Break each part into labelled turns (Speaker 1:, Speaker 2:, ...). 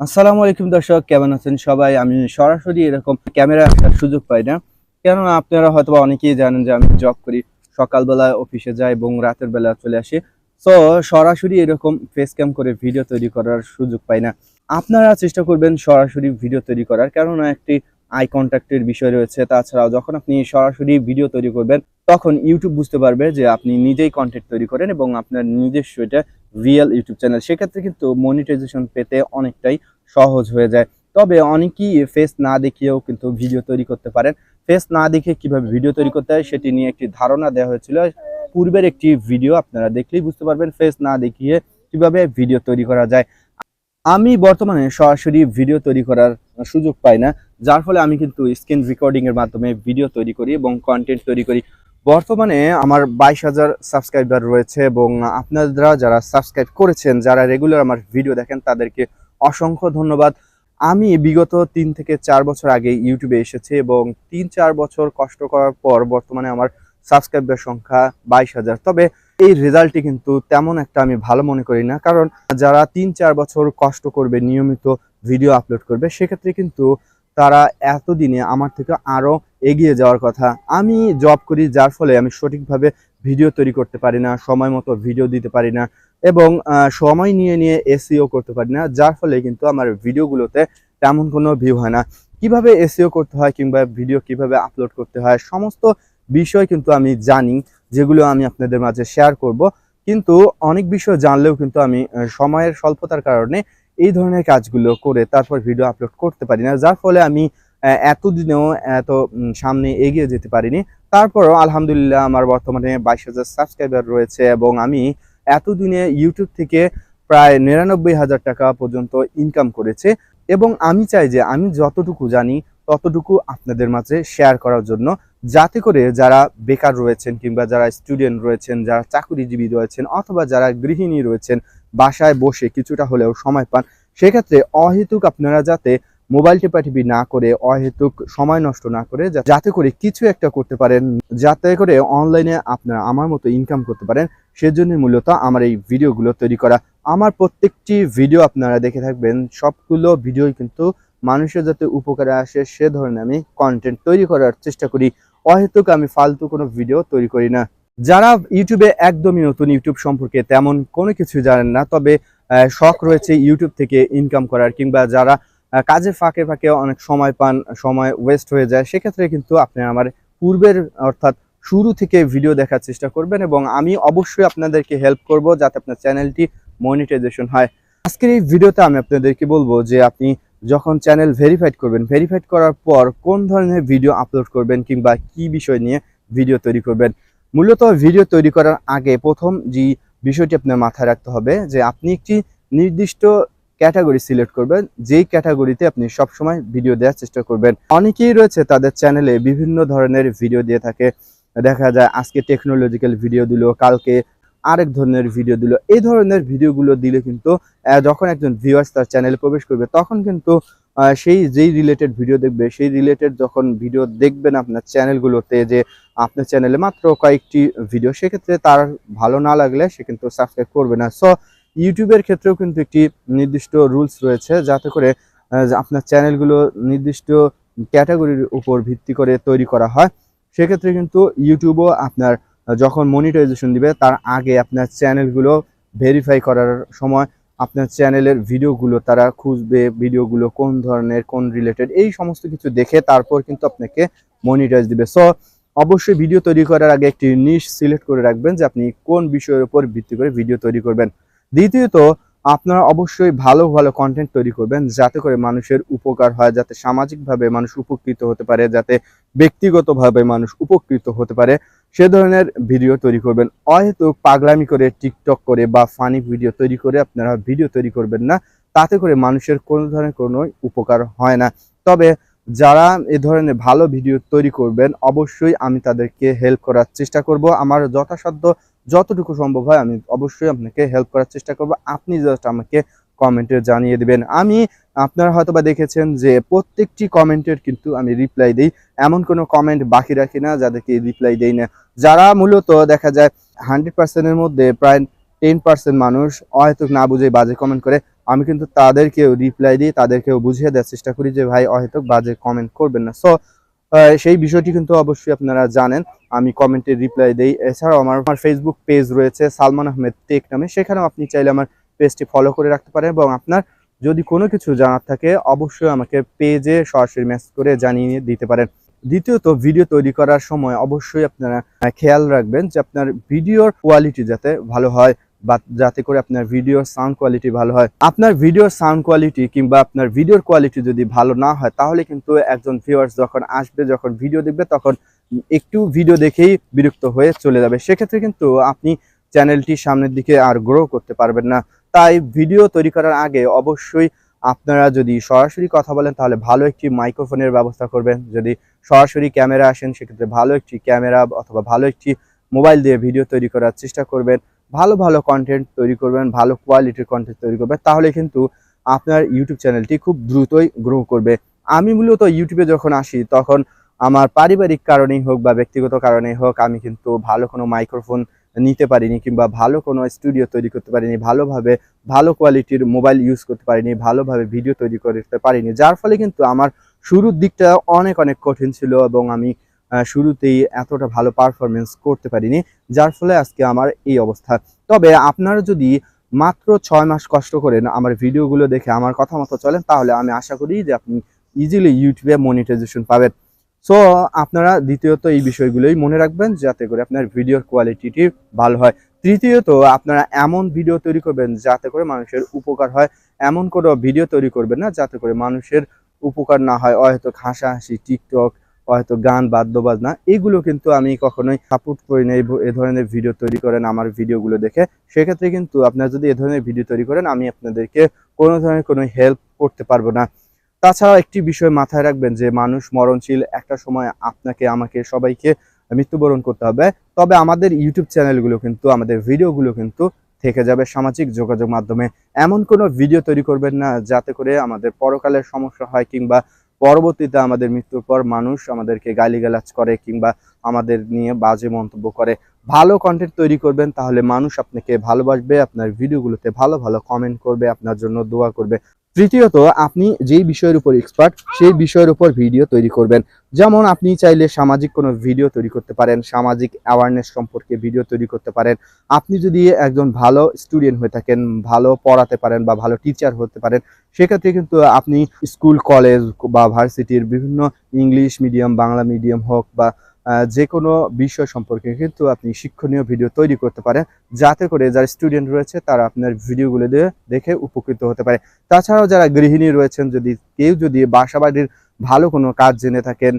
Speaker 1: আসসালামু আলাইকুম দর্শক, কেমন আছেন সবাই? আমি সরাসরি এরকম ক্যামেরা আসার সুযোগ পাই না। কেননা আপনারা হয়তো অনেকেই জানেন যে আমি জব করি সকালবেলা অফিসে যাই এবং রাতের বেলা চলে আসি। তো সরাসরি এরকম ফেস ক্যাম করে ভিডিও তৈরি করার সুযোগ পাই না। আপনারা চেষ্টা করবেন সরাসরি ভিডিও তৈরি করার, কেননা একটি আই কন্ট্যাক্টের বিষয় রয়েছে। তাছাড়াও যখন আপনি সরাসরি ভিডিও তৈরি করবেন, তখন ইউটিউব বুঝতে পারবে যে আপনি নিজেই কন্টেন্ট তৈরি করেন এবং আপনার নিজস্ব এটা রিয়েল ইউটিউব চ্যানেল সেক্ষেত্রে কিন্তু মনিটাইজেশন পেতে অনেকটাই সহজ হয়ে যায়। তবে অনেকেই ফেস না দেখিয়েও কিন্তু ভিডিও তৈরি করতে পারেন। ফেস না দেখে কীভাবে ভিডিও তৈরি করতে হয় সেটি নিয়ে একটি ধারণা দেওয়া হয়েছিল। পূর্বের একটি ভিডিও আপনারা দেখলেই বুঝতে পারবেন ফেস না দেখিয়ে কীভাবে ভিডিও তৈরি করা যায়। আমি বর্তমানে সরাসরি ভিডিও তৈরি করার সুযোগ পাই না, যার ফলে আমি কিন্তু স্ক্রিন রেকর্ডিং এর মাধ্যমে ভিডিও তৈরি করি এবং কন্টেন্ট তৈরি করি। বর্তমানে আমার বাইশ হাজার সাবস্ক্রাইবার রয়েছে এবং আপনারা যারা সাবস্ক্রাইব করেছেন, যারা রেগুলার আমার ভিডিও দেখেন, তাদেরকে অসংখ্য ধন্যবাদ। আমি বিগত তিন থেকে চার বছর আগে ইউটিউবে এসেছি এবং তিন চার বছর কষ্ট করার পর বর্তমানে আমার সাবস্ক্রাইবার সংখ্যা বাইশ হাজার। তবে এই রেজাল্টটি কিন্তু তেমন একটা আমি ভালো মনে করি না। কারণ যারা তিন, চার বছর কষ্ট করবে, নিয়মিত ভিডিও আপলোড করবে, সেক্ষেত্রে কিন্তু তারা এতদিনে আমার থেকে আরও এগিয়ে যাওয়ার কথা। আমি জব করি, যার ফলে আমি সঠিকভাবে ভিডিও তৈরি করতে পারি না, সময় মতো ভিডিও দিতে পারি না এবং সময় নিয়ে নিয়ে এসিও করতে পারি না, যার ফলে কিন্তু আমার ভিডিওগুলোতে তেমন কোনো ভিউ হয় না। কীভাবে এসিও করতে হয় কিংবা ভিডিও কীভাবে আপলোড করতে হয়, সমস্ত বিষয় কিন্তু আমি জানি। যেগুলো আমি আপনাদের মাঝে শেয়ার করব। কিন্তু অনেক বিষয় জানলেও কিন্তু আমি সময়ের স্বল্পতার কারণে এই ধরনের কাজগুলো করে তারপর ভিডিও আপলোড করতে পারি না। যার ফলে আমি এতদিনেও এত সামনে এগিয়ে যেতে পারিনি। তারপরও আলহামদুলিল্লাহ আমার বর্তমানে বাইশ হাজার সাবস্ক্রাইবার রয়েছে এবং আমি এতদিনে ইউটিউব থেকে প্রায় নিরানব্বই হাজার টাকা পর্যন্ত ইনকাম করেছে। এবং আমি চাই যে আমি যতটুকু জানি ততটুকু আপনাদের মাঝে শেয়ার করার জন্য যাতে করে যারা বেকার রয়েছেন কিংবা যারা স্টুডেন্ট রয়েছেন, যারা চাকরিজীবী রয়েছেন অথবা যারা গৃহিণী রয়েছেন, বাসায় বসে কিছুটা হলেও সময় পান, সেক্ষেত্রে অহেতুক আপনারা যাতে মোবাইল টেপাটিপি না করে, অহেতুক সময় নষ্ট না করে যাতে করে কিছু একটা করতে পারেন, যাতে করে অনলাইনে আপনারা আমার মতো ইনকাম করতে পারেন, সেজন্য মূলত আমার এই ভিডিওগুলো তৈরি করা। আমার প্রত্যেকটি ভিডিও আপনারা দেখে থাকবেন, সবগুলো ভিডিওই কিন্তু মানুষের যাতে উপকারে আসে, সে ধরনের আমি কন্টেন্ট তৈরি করার চেষ্টা করি। অহেতুক আমি ফালতু কোনো ভিডিও তৈরি করি না। যারা ইউটিউবে একদমই নতুন, ইউটিউব সম্পর্কে তেমন কোনো কিছু জানেন না, তবে শখ রয়েছে ইউটিউব থেকে ইনকাম করার, কিংবা যারা কাজের ফাঁকে ফাঁকে অনেক সময় পান, সময় ওয়েস্ট হয়ে যায়, সেক্ষেত্রে কিন্তু আপনি আমার পূর্বের, অর্থাৎ শুরু থেকে ভিডিও দেখার চেষ্টা করবেন এবং আমি অবশ্যই আপনাদেরকে হেল্প করব যাতে আপনার চ্যানেলটি মনিটাইজেশন হয়। আজকের এই ভিডিওতে আমি আপনাদেরকে বলব যে আপনি যখন চ্যানেল ভেরিফাইড করবেন ভেরিফাইড করার পর কোন ধরনের ভিডিও আপলোড করবেন কিংবা কি বিষয় নিয়ে ভিডিও তৈরি করবেন? মূলত ভিডিও তৈরি করার আগে প্রথম যে বিষয়টি আপনার মাথায় রাখতে হবে, যে আপনি একটি নির্দিষ্ট ক্যাটাগরি সিলেক্ট করবেন, যেই ক্যাটাগরিতে আপনি সবসময় ভিডিও দেওয়ার চেষ্টা করবেন। অনেকেই রয়েছে তাদের চ্যানেলে বিভিন্ন ধরনের ভিডিও দিয়ে থাকে। দেখা যায় আজকে টেকনোলজিক্যাল ভিডিও দিল, কালকে আরেক ধরনের ভিডিও দিল। এই ধরনের ভিডিওগুলো দিলে কিন্তু যখন একজন ভিউয়ার্স তার চ্যানেলে প্রবেশ করবে, তখন কিন্তু সেই যেই রিলেটেড ভিডিও দেখবে, সেই রিলেটেড যখন ভিডিও দেখবেন আপনার চ্যানেলগুলোতে যে আপনার চ্যানেলে মাত্র কয়েকটি ভিডিও সেক্ষেত্রে তার ভালো না লাগলে সে কিন্তু সাবস্ক্রাইব করবে না। সো ইউটিউবের ক্ষেত্রেও কিন্তু একটি নির্দিষ্ট রুলস রয়েছে, যাতে করে আপনার চ্যানেলগুলো নির্দিষ্ট ক্যাটাগরির উপর ভিত্তি করে তৈরি করা হয়। সেক্ষেত্রে কিন্তু ইউটিউবও আপনার যখন মনিটাইজেশন দিবে, তার আগে আপনার চ্যানেলগুলো ভেরিফাই করার সময় আপনার চ্যানেলের ভিডিওগুলো তারা খুঁজবে ভিডিওগুলো কোন ধরনের, কোন রিলেটেড এই সমস্ত কিছু দেখে তারপর কিন্তু আপনাকে মনিটাইজ দিবে। সো অবশ্যই ভিডিও তৈরি করার আগে একটি নিশ সিলেক্ট করে রাখবেন যে আপনি কোন বিষয়ের উপর ভিত্তি করে ভিডিও তৈরি করবেন। দ্বিতীয়ত, আপনারা অবশ্যই ভালো ভালো কন্টেন্ট তৈরি করবেন যাতে করে মানুষের উপকার হয়, যাতে সামাজিকভাবে মানুষ উপকৃত হতে পারে, যাতে ব্যক্তিগতভাবে মানুষ উপকৃত হতে পারে। সে ধরনের ভিডিও তৈরি করবেন। অহেতুক পাগলামি করে টিকটক করে বা ফানি ভিডিও তৈরি করে আপনারা ভিডিও তৈরি করবেন না। তাতে করে মানুষের কোনো ধরনের কোনো উপকার হয় না। তবে যারা এ ধরনের ভালো ভিডিও তৈরি করবেন, অবশ্যই আমি তাদেরকে হেল্প করার চেষ্টা করব। আমার যথাসাধ্য যতটুকু সম্ভব হয়, আমি অবশ্যই আপনাকে হেল্প করার চেষ্টা করব। আপনি জাস্ট আমাকে কমেন্টে জানিয়ে দিবেন। আমি, আপনারা হয়তোবা দেখেছেন যে প্রত্যেকটি কমেন্টের কিন্তু আমি রিপ্লাই দিই। এমন কোনো কমেন্ট বাকি রাখি না, যাদেরকে রিপ্লাই দেই না। যারা মূলত দেখা যায় হান্ড্রেড পার্সেন্টের মধ্যে প্রায় টেন পার্সেন্ট মানুষ অহেতুক না বুঝে বাজে কমেন্ট করে, আমি কিন্তু তাদেরকেও রিপ্লাই দিই, তাদেরকেও বুঝিয়ে দেওয়ার চেষ্টা করি যে, ভাই হয়তো বাজে কমেন্ট করবেন না। সো সেই বিষয়টি কিন্তু অবশ্যই আপনারা জানেন, আমি কমেন্টে রিপ্লাই দেই। এছাড়াও আমার আমার ফেসবুক পেজ রয়েছে সালমান আহমেদ টেক নামে। সেখানেও আপনি চাইলে আমার পেজটি ফলো করে রাখতে পারেন এবং আপনার যদি কোনো কিছু জানার থাকে, অবশ্যই আমাকে পেজে সরাসরি মেসেজ করে জানিয়ে দিতে পারেন। দ্বিতীয়ত ভিডিও তৈরি করার সময় অবশ্যই আপনারা খেয়াল রাখবেন যে আপনার ভিডিওর কোয়ালিটি যাতে ভালো হয় বা যাতে করে আপনার ভিডিওর সাউন্ড কোয়ালিটি ভালো হয়। আপনার ভিডিওর সাউন্ড কোয়ালিটি কিংবা আপনার ভিডিওর কোয়ালিটি যদি ভালো না হয়, তাহলে কিন্তু একজন ভিউয়ার্স যখন আসবে, যখন ভিডিও দেখবে, তখন একটু ভিডিও দেখেই বিরক্ত হয়ে চলে যাবে। সেক্ষেত্রে কিন্তু আপনি চ্যানেলটি সামনের দিকে আর গ্রো করতে পারবেন না। তাই ভিডিও তৈরি করার আগে অবশ্যই আপনারা যদি সরাসরি কথা বলেন, তাহলে ভালো একটি মাইক্রোফোনের ব্যবস্থা করবেন। যদি সরাসরি ক্যামেরা আসেন, সেক্ষেত্রে ভালো একটি ক্যামেরা অথবা ভালো একটি মোবাইল দিয়ে ভিডিও তৈরি করার চেষ্টা করবেন। ভালো ভালো কন্টেন্ট তৈরি করবেন, ভালো কোয়ালিটির কন্টেন্ট তৈরি করবেন, তাহলে কিন্তু আপনার ইউটিউব চ্যানেলটি খুব দ্রুতই গ্রো করবে। আমি মূলত ইউটিউবে যখন আসি, তখন আমার পারিবারিক কারণেই হোক বা ব্যক্তিগত কারণেই হোক, আমি কিন্তু ভালো কোনো মাইক্রোফোন নিতে পারিনি কিংবা ভালো কোনো স্টুডিও তৈরি করতে পারিনি, ভালোভাবে ভালো কোয়ালিটির মোবাইল ইউজ করতে পারিনি, ভালোভাবে ভিডিও তৈরি করতে পারিনি। যার ফলে কিন্তু আমার শুরুর দিকটা অনেক অনেক কঠিন ছিল এবং আমি শুরুতেই এতটা ভালো পারফরমেন্স করতে পারিনি, যার ফলে আজকে আমার এই অবস্থা। তবে আপনারা যদি মাত্র ছয় মাস কষ্ট করেন আমার ভিডিওগুলো দেখে আমার কথা মতো চলেন, তাহলে আমি আশা করি যে আপনি ইজিলি ইউটিউবে মনিটাইজেশন পাবেন। সো আপনারা দ্বিতীয়ত এই বিষয়গুলোই মনে রাখবেন যাতে করে আপনার ভিডিওর কোয়ালিটিটি ভালো হয়। তৃতীয়ত, আপনারা এমন ভিডিও তৈরি করবেন যাতে করে মানুষের উপকার হয়। এমন কোনো ভিডিও তৈরি করবেন না যাতে করে মানুষের উপকার না হয়। হয়তো হাসাহাসি, টিকটক, হয়তো গান, বাদ্যবাজনা, এগুলো কিন্তু আমি কখনোই সাপোর্ট করি না। এ ধরনের ভিডিও তৈরি করেন আমার ভিডিওগুলো দেখে। সেক্ষেত্রে কিন্তু আপনারা যদি এ ধরনের ভিডিও তৈরি করেন, আমি আপনাদেরকে কোনো ধরনের কোনো হেল্প করতে পারব না। তাছাড়াও একটি বিষয় মাথায় রাখবেন যে মানুষ মরণশীল একটা সময় আপনাকে, আমাকে, সবাইকে মৃত্যুবরণ করতে হবে। তবে আমাদের ইউটিউব চ্যানেলগুলো কিন্তু, আমাদের ভিডিওগুলো কিন্তু থেকে যাবে সামাজিক যোগাযোগ মাধ্যমে। এমন কোনো ভিডিও তৈরি করবেন না যাতে করে আমাদের পরকালের সমস্যা হয় কিংবা পরবর্তীতে আমাদের মৃত্যুর পর মানুষ আমাদেরকে গালিগালাজ করে কিংবা আমাদের নিয়ে বাজে মন্তব্য করে। ভালো কন্টেন্ট তৈরি করবেন, তাহলে মানুষ আপনাকে ভালোবাসবে, আপনার ভিডিওগুলোতে ভালো ভালো কমেন্ট করবে, আপনার জন্য দোয়া করবে। তৃতীয়ত, আপনি যেই বিষয়ের উপর এক্সপার্ট সেই বিষয়ের উপর ভিডিও তৈরি করবেন। যেমন আপনি চাইলে সামাজিক কোনো ভিডিও তৈরি করতে পারেন, সামাজিক অ্যাওয়ারনেস সম্পর্কে ভিডিও তৈরি করতে পারেন। আপনি যদি একজন ভালো স্টুডেন্ট হয়ে থাকেন, ভালো পড়াতে পারেন বা ভালো টিচার হতে পারেন, সেক্ষেত্রে কিন্তু আপনি স্কুল কলেজ বা ভার্সিটির বিভিন্ন ইংলিশ মিডিয়াম বাংলা মিডিয়াম হোক বা যে কোনো বিষয় সম্পর্কে কিন্তু আপনি শিক্ষণীয় ভিডিও তৈরি করতে পারেন, যাতে করে যারা স্টুডেন্ট রয়েছে তারা আপনার ভিডিওগুলো দিয়ে দেখে উপকৃত হতে পারে। তাছাড়াও যারা গৃহিণী রয়েছেন, যদি কেউ যদি বাসাবাড়ির ভালো কোনো কাজ জেনে থাকেন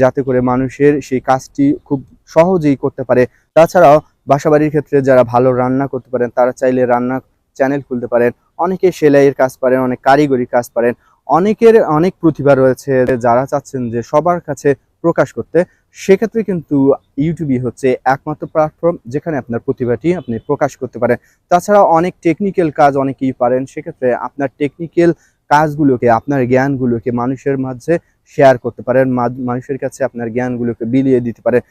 Speaker 1: যাতে করে মানুষের সেই কাজটি খুব সহজেই করতে পারে। তাছাড়াও বাসাবাড়ির ক্ষেত্রে যারা ভালো রান্না করতে পারেন, তারা চাইলে রান্না চ্যানেল খুলতে পারেন। অনেকে সেলাইয়ের কাজ পারেন, অনেক কারিগরি কাজ পারেন। অনেকের অনেক প্রতিভা রয়েছে যারা চাচ্ছেন যে সবার কাছে প্রকাশ করতে, সেক্ষেত্রে কিন্তু ইউটিউবই হচ্ছে একমাত্র প্ল্যাটফর্ম যেখানে আপনার প্রতিভাটি আপনি প্রকাশ করতে পারেন। তাছাড়া অনেক টেকনিক্যাল কাজ অনেকেই পারেন, সেক্ষেত্রে আপনার টেকনিক্যাল কাজগুলোকে, আপনার জ্ঞানগুলোকে মানুষের মাঝে শেয়ার করতে পারেন মানুষের কাছে আপনার জ্ঞানগুলোকে বিলিয়ে দিতে পারেন।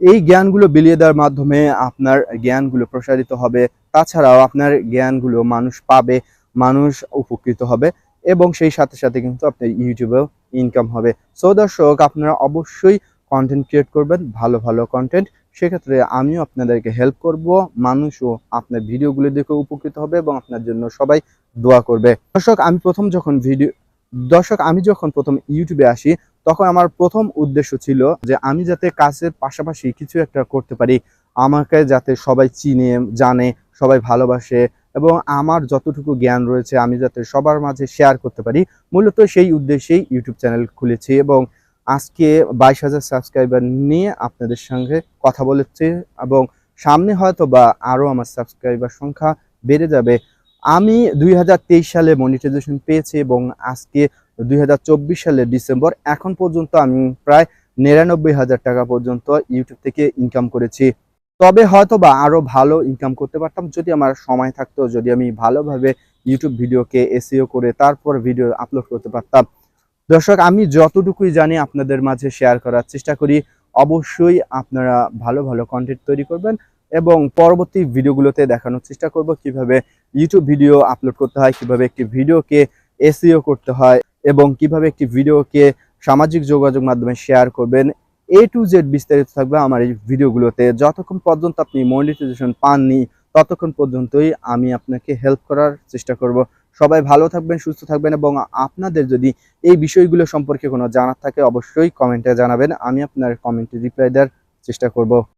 Speaker 1: এই জ্ঞানগুলো বিলিয়ে দেওয়ার মাধ্যমে আপনার জ্ঞানগুলো প্রসারিত হবে। তাছাড়াও আপনার জ্ঞানগুলো মানুষ পাবে, মানুষ উপকৃত হবে। এবং সেই সাথে সাথে কিন্তু আপনার ইউটিউবেও ইনকাম হবে। সো দর্শক, আপনারা অবশ্যই কন্টেন্ট ক্রিয়েট করবেন, ভালো ভালো কন্টেন্ট সেক্ষেত্রে আমিও আপনাদেরকে হেল্প করব মানুষও আপনার ভিডিওগুলো দেখে উপকৃত হবে এবং আপনার জন্য সবাই দোয়া করবে। দর্শক, আমি প্রথম যখন ভিডিও দর্শক, আমি যখন প্রথম ইউটিউবে আসি, তখন আমার প্রথম উদ্দেশ্য ছিল যে আমি যাতে কাজের পাশাপাশি কিছু একটা করতে পারি। আমাকে যাতে সবাই চিনে, জানে, সবাই ভালোবাসে এবং আমার যতটুকু জ্ঞান রয়েছে, আমি যাতে সবার মাঝে শেয়ার করতে পারি, মূলত সেই উদ্দেশ্যেই ইউটিউব চ্যানেল খুলেছি এবং আজকে বাইশ হাজার সাবস্ক্রাইবার নিয়ে আপনাদের সঙ্গে কথা বলেছি এবং সামনে হয়তো বা আরও আমার সাবস্ক্রাইবার সংখ্যা বেড়ে যাবে। আমি দুই হাজার তেইশ সালে মনিটাইজেশন পেয়েছি এবং আজকে দুই সালের ডিসেম্বর, এখন পর্যন্ত আমি প্রায় নিরানব্বই হাজার টাকা পর্যন্ত ইউটিউব থেকে ইনকাম করেছি। তবে হয়তো বা আরও ভালো ইনকাম করতে পারতাম যদি আমার সময় থাকতো, যদি আমি ভালোভাবে ইউটিউব ভিডিওকে এসিও করে তারপর ভিডিও আপলোড করতে পারতাম। দর্শক, আমি যতটুকুই জানি আপনাদের মাঝে শেয়ার করার চেষ্টা করি। অবশ্যই আপনারা ভালো ভালো কন্টেন্ট তৈরি করবেন এবং পরবর্তী ভিডিওগুলোতে দেখানোর চেষ্টা করব কীভাবে ইউটিউব ভিডিও আপলোড করতে হয়, কীভাবে একটি ভিডিওকে এসিও করতে হয় এবং কীভাবে একটি ভিডিওকে সামাজিক যোগাযোগ মাধ্যমে শেয়ার করবেন এ টু জেড বিস্তারিত থাকবে আমার এই ভিডিওগুলোতে। যতক্ষণ পর্যন্ত আপনি মনিটাইজেশন পাননি, ততক্ষণ পর্যন্তই আমি আপনাকে হেল্প করার চেষ্টা করব। সবাই ভালো থাকবেন, সুস্থ থাকবেন এবং আপনাদের যদি এই বিষয়গুলো সম্পর্কে কোনো জানার থাকে, অবশ্যই কমেন্টে জানাবেন। আমি আপনার কমেন্টে রিপ্লাই দেওয়ার চেষ্টা করব।